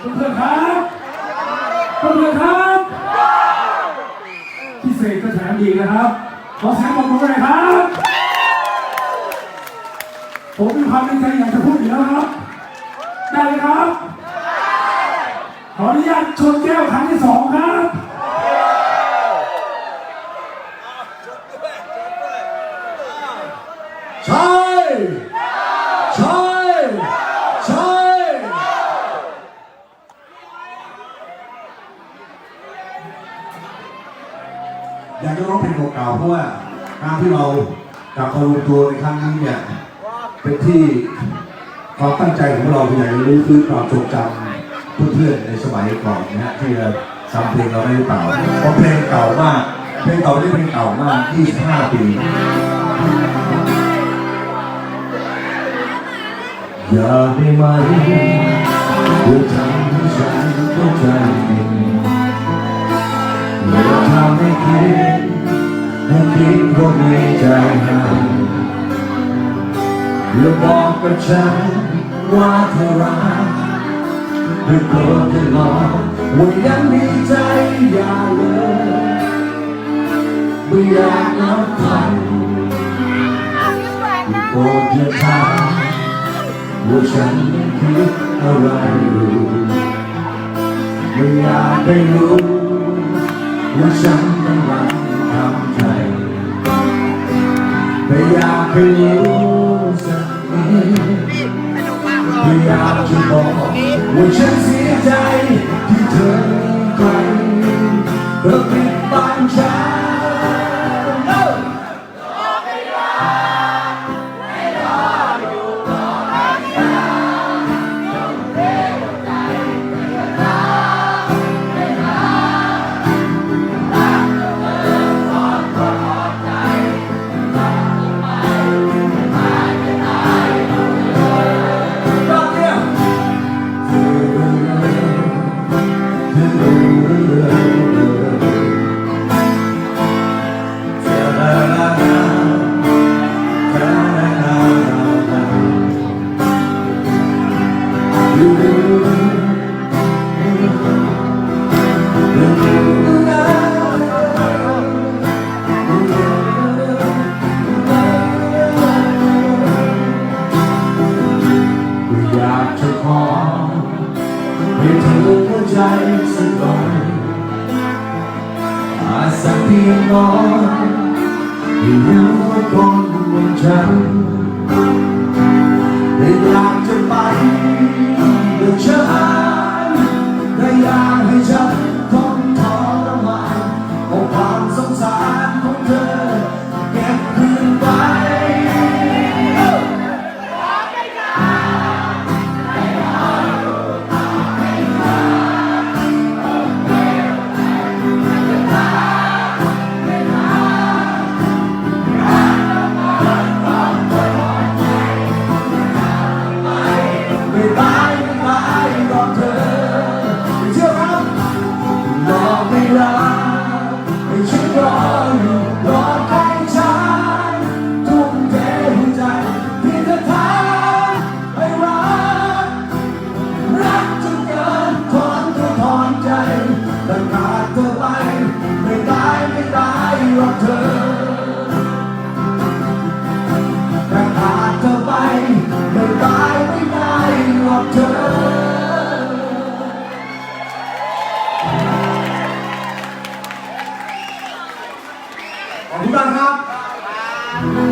เพื่อนๆครับเพื่อนๆครับพิเศษก็แถมอีกนะครับขอแสดงความรู้หน่อยครับ ผมมีความในใจอยากจะพูดอยู่แล้วครับ ได้ไหมครับ ขออนุญาตชนแก้วครั้งที่สองครับ ใช่ใช่ใช่อยาก จะร้องเพลงเก่าๆเพราะว่าการที่เรากลับมารวมตัวในครั้งนี้เนี่ยเป็นที่ความตั้งใจของเราคืออยากจะรู้ฟื้นความทรงจำเพื่อนๆในสมัยก่อนนะฮะที่เราจำเพลงเราได้หรือเปล่าเพราะเพลงเก่ามากเพลงเก่านี่เพลงเก่ามาก 25 ปีอย่าได้ไหมเพื่อทำให้ฉันเข้าใจ ดว่ามีใจให้อย่าบอกกับฉันว่าเธอรักไม่โกรธจะหลอกว่ายังมีใจอย่าเลยไม่อยากนับพันโปรดอย่าทำว่าฉันคิดอะไรอยู่ไม่อยากได้รู้ว่าฉันกำลัง อยากให้รู้สักทีไม่อยากจะบอกว่าฉันเสียใจที่เธอมีใครเธอปิดบังฉัน ให้เธอเข้าใจสักหน่อยอาสักเพียงน้อยที่รู้ว่าคนเหมือนฉัน ขอบคุณมากครับ